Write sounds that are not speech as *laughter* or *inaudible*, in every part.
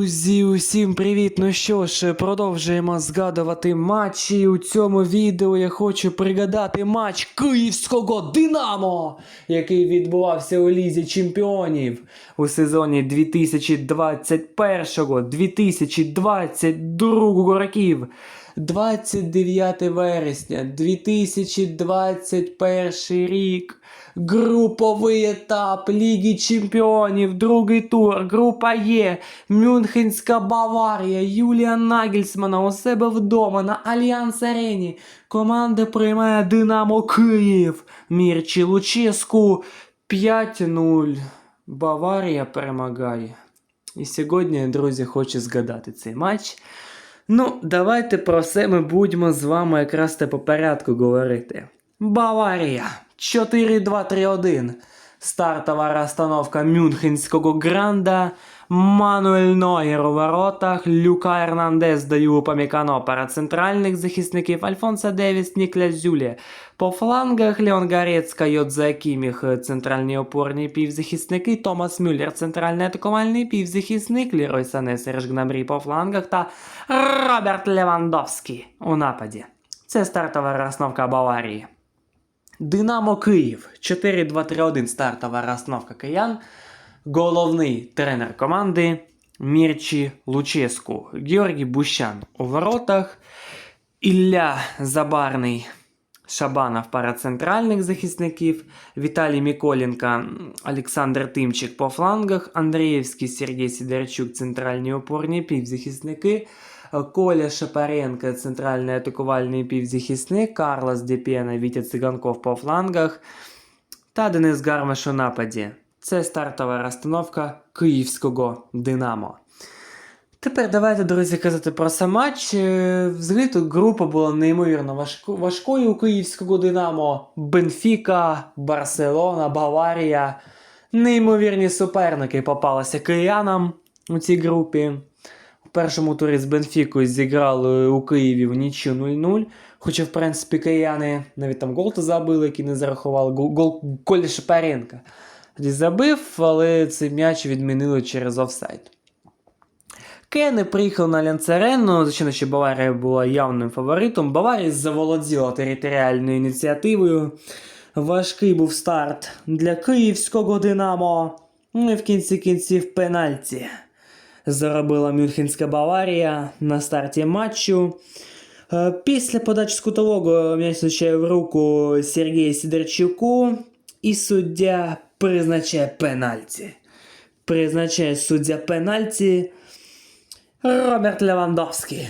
Друзі, усім привіт! Ну що ж, продовжуємо згадувати матчі. У цьому відео я хочу пригадати матч Київського Динамо, який відбувався у Лізі Чемпіонів у сезоні 2021-2022 років. 29 вересня 2021 рік. Груповий етап Ліги Чемпіонів, другий тур, група Є, Мюнхенська Баварія, Юлія Нагельсмана у себе вдома на Альянс Арені. Команда приймає Динамо Київ. Мірчі Луческу 5-0. Баварія перемагає. І сьогодні, друзі, хочу згадати цей матч. Ну, давайте про все ми будемо з вами якраз те по порядку говорити. Баварія 4-2-3-1. Стартова розстановка Мюнхенського гранда. Мануель Нойер у воротах, Люка Ернандес даю Упамікано пара центральних захисників, Альфонсо Девіс, Нікляс Зюлі. По флангах Леон Горецька, Йодзе Кіміх, центральні опорні півзахисники, Томас Мюллер, центральний атакувальний півзахисник, Лерой Сане, Серж Гнамрі по флангах та Роберт Левандовський у нападі. Це стартова розстановка Баварії. Динамо Київ 4-2-3-1 стартова розстановка киян. Головний тренер команди Мірчі Луческу. Георгій Бущан у воротах. Ілля Забарний. Шабанов пара центральних захисників, Віталій Міколенко, Олександр Тимчик по флангах, Андрієвський Сергій Сідорчук, центральні опорні півзахисники, Коля Шапаренко, центральний атакувальний півзахисник, Карлос Депєна, Вітя Циганков по флангах та Денис Гармаш у нападі. Це стартова розстановка київського Динамо. Тепер давайте, друзі, казати про сам матч. Е, Взагалі тут група була неймовірно важко, важкою у київського Динамо. Бенфіка, Барселона, Баварія. Неймовірні суперники попалися киянам у цій групі. Першому турі з Бенфікою зіграли у Києві в нічю 0-0. Хоча, в принципі, кияни навіть там гол то забили, який не зарахували. Гол, гол Колі забив, але цей м'яч відмінили через офсайд. Кени приїхав на Лянцарену, звичайно, що Баварія була явним фаворитом. Баварія заволоділа територіальною ініціативою. Важкий був старт для київського Динамо. Ну і в кінці кінців пенальті. Заробила Мюнхенська Баварія на старті матчу. Е, Після подачі з кутового м'яч в руку Сергія Сідорчуку, і суддя призначає пенальті. Призначає суддя пенальті. Роберт Левандовський.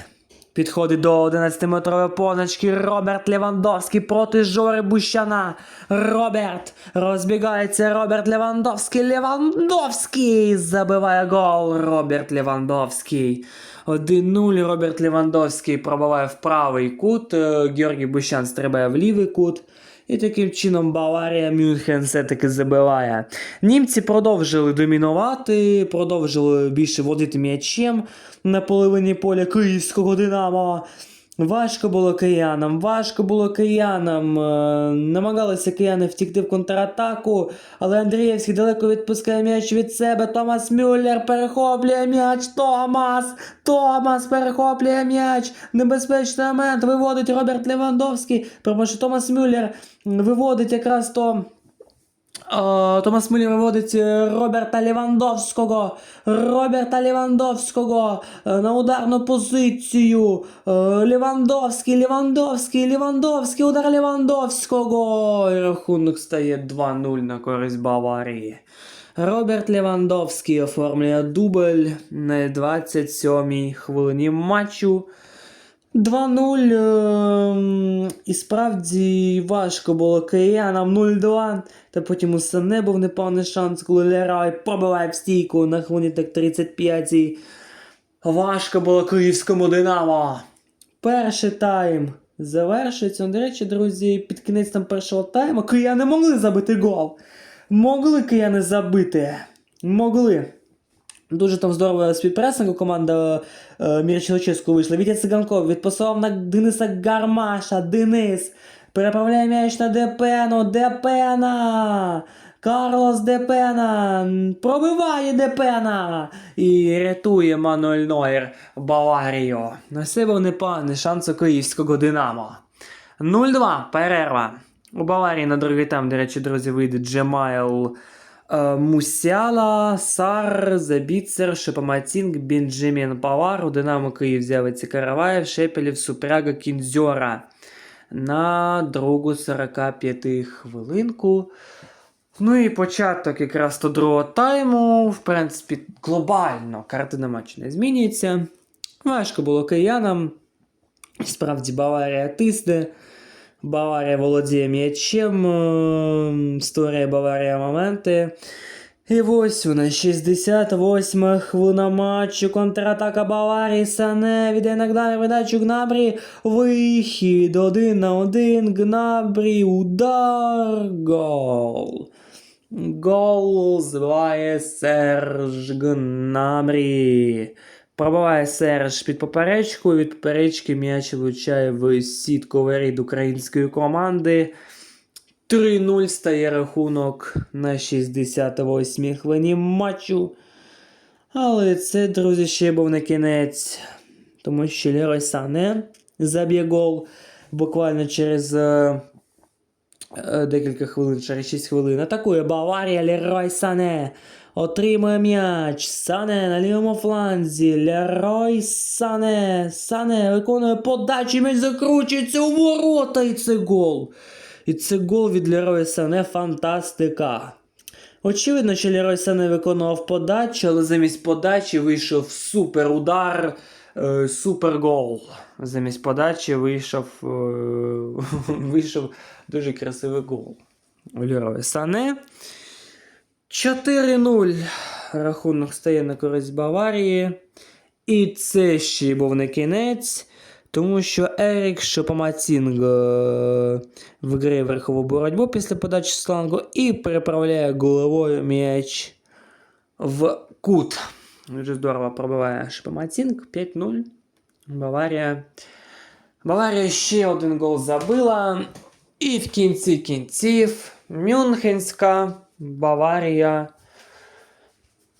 Підходить до 11-метрової позначки. Роберт Левандовський проти Жори Бущана. Роберт. Розбігається Роберт Левандовський. Левандовський забиває гол. Роберт Левандовський. 1-0. Роберт Левандовський пробиває в правий кут. е, Георгій Бущан стрибає в лівий кут. І таким чином Баварія Мюнхен все-таки забиває. Німці продовжили домінувати, продовжили більше водити м'ячем на половині поля київського Динамо. Важко було киянам, важко було киянам. Е, Намагалися кияни втікти в контратаку, але Андрієвський далеко відпускає м'яч від себе. Томас Мюллер перехоплює м'яч. Томас! Томас перехоплює м'яч. Небезпечний момент. Виводить Роберт Левандовський. Проможе Томас Мюллер виводить якраз то. О, Томас Мюллер виводить е, Роберта Левандовського. Роберта Левандовського е, на ударну позицію. Е, Левандовський, Левандовський, Левандовський, удар Левандовського. І рахунок стає 2-0 на користь Баварії. Роберт Левандовський оформлює дубль на 27-й хвилині матчу. 2-0. ем, І справді важко було киянам 0-2. Та потім усе не був непевний шанс, коли Лерай пробиває в стійку на хвилині так 35-й. Важко було київському Динамо. Перший тайм завершується. До речі, друзі, під кінець там першого тайму кияни могли забити гол. Могли кияни забити. Могли. Дуже там здорово з команда е, Мірчелоческу вийшла. Вітя Циганков відпасував на Дениса Гармаша. Денис переправляє м'яч на Депену. Депена! Карлос Депена пробиває Депена і рятує Мануель Нойер Баварію. На себе непоганий шанс у київського Динамо. 0-2, перерва. У Баварії на другий тайм, до речі, друзі, вийде Джемайл Мусяла, Сар, Забіцер, Шепоматінг, Бенджамін Павар. Динамо Київ з'явиться Караваєв, Шепелів, Супряга, Кінзьора. На другу 45 хвилинку. Ну і початок якраз до другого тайму. В принципі, глобально картина матчу не змінюється. Важко було киянам. Справді Баварія тисне. Баварія володіє м'ячем, е, створює Баварія моменти. І ось вона, 68 хвилина матчу, контратака Баварії, Сане, віде Нагдар, видачу Гнабрі, вихід, один на один, Гнабрі, удар, гол. Гол збиває Серж Гнабрі. Пробиває Серж під поперечку, від поперечки м'яч влучає в сітку воріт української команди. 3-0 стає рахунок на 68 хвилині матчу. Але це, друзі, ще був не кінець. Тому що Лерой Сане заб'є гол буквально через е, е, декілька хвилин, через 6 хвилин. Атакує Баварія, Лерой Сане. Отримує м'яч. Сане на лівому фланзі. Лерой Сане. Сане виконує подачу. М'яч закручується у ворота. І це гол. І це гол від Лероя Сане фантастика. Очевидно, що Лерой Сане виконував подачу, але замість подачі вийшов супер удар, е, супер гол. Замість подачі вийшов, е, *laughs* вийшов дуже красивий гол. Лероя Сане. 4-0 рахунок стає на користь Баварії. І це ще й був не кінець. Тому що Ерік Шопомацінг е, виграє верхову боротьбу після подачі слангу і переправляє головою м'яч в кут. Дуже здорово пробиває Шопомацінг 5-0. Баварія. Баварія ще один гол забила. І в кінці кінців Мюнхенська Баварія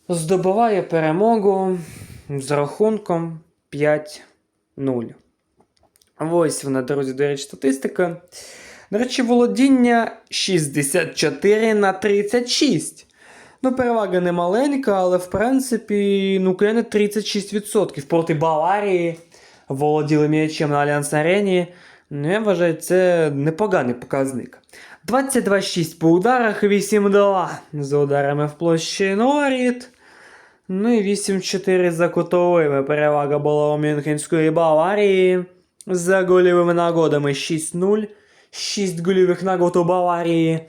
здобуває перемогу з рахунком 5-0. Ось вона, друзі, до речі, статистика. До речі, володіння 64 на 36. Ну, перевага не маленька, але в принципі, ну, кияни 36% проти Баварії володіли м'ячем на Альянс Арені. Ну, я вважаю, це непоганий показник. 22-6 по ударах, 8-2 за ударами в площину воріт. Ну і 8-4 за кутовими. Перевага була у Мюнхенської Баварії. За гольовими нагодами 6-0. 6 гольових нагод у Баварії.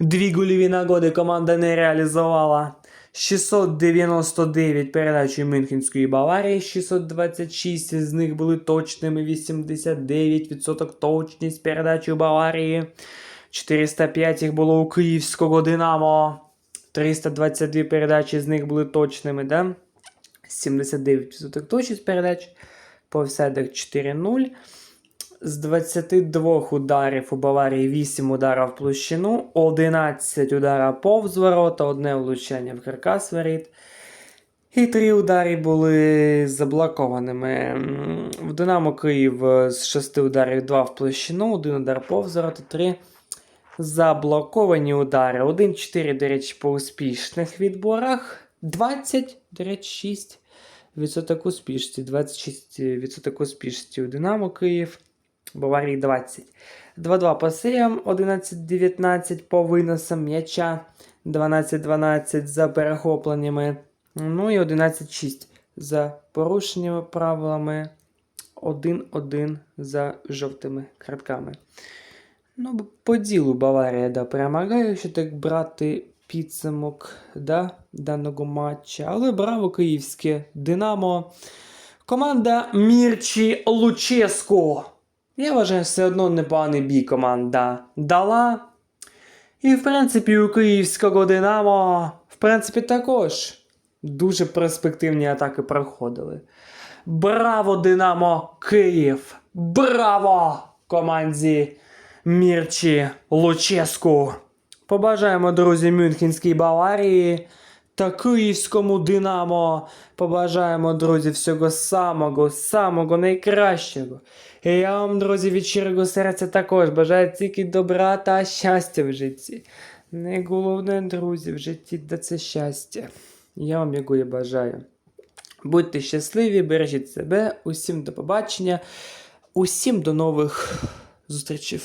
Дві гольові нагоди команда не реалізувала. 699 передач у Мюнхенської Баварії, 626 з них були точними, 89% точність передач у Баварії. 405 їх було у Київського Динамо. 322 передачі з них були точними, да? 79% точність передач. По офсайдах 4-0. З 22 ударів у Баварії 8 ударів в площину, 11 ударів повз ворота, одне влучання в каркас воріт. І три удари були заблокованими. В Динамо Київ з 6 ударів 2 в площину, 1 удар повз ворота, 3 заблоковані удари. 1-4, до речі, по успішних відборах. 20, до речі, 6 відсоток успішності. 26 відсоток успішності у Динамо Київ. Баварії 20. 2-2 по серіям, 11-19 по виносам м'яча, 12-12 за перехопленнями. Ну і 11-6 за порушеннями правилами, 1-1 за жовтими картками. Ну, по ділу Баварія да, перемагає, якщо так брати підсумок да, даного матча. Але браво київське Динамо. Команда Мірчі Луческу. Я вважаю, все одно непоганий бій команда дала. І, в принципі, у київського Динамо, в принципі, також дуже перспективні атаки проходили. Браво, Динамо Київ! Браво команді Мірчі Луческу! Побажаємо, друзі, Мюнхенській Баварії та Київському Динамо. Побажаємо, друзі, всього самого, самого найкращого. І я вам, друзі, від щирого серця також бажаю тільки добра та щастя в житті. Найголовне, друзі, в житті да це щастя. Я вам його і бажаю. Будьте щасливі, бережіть себе, усім до побачення, усім до нових зустрічей.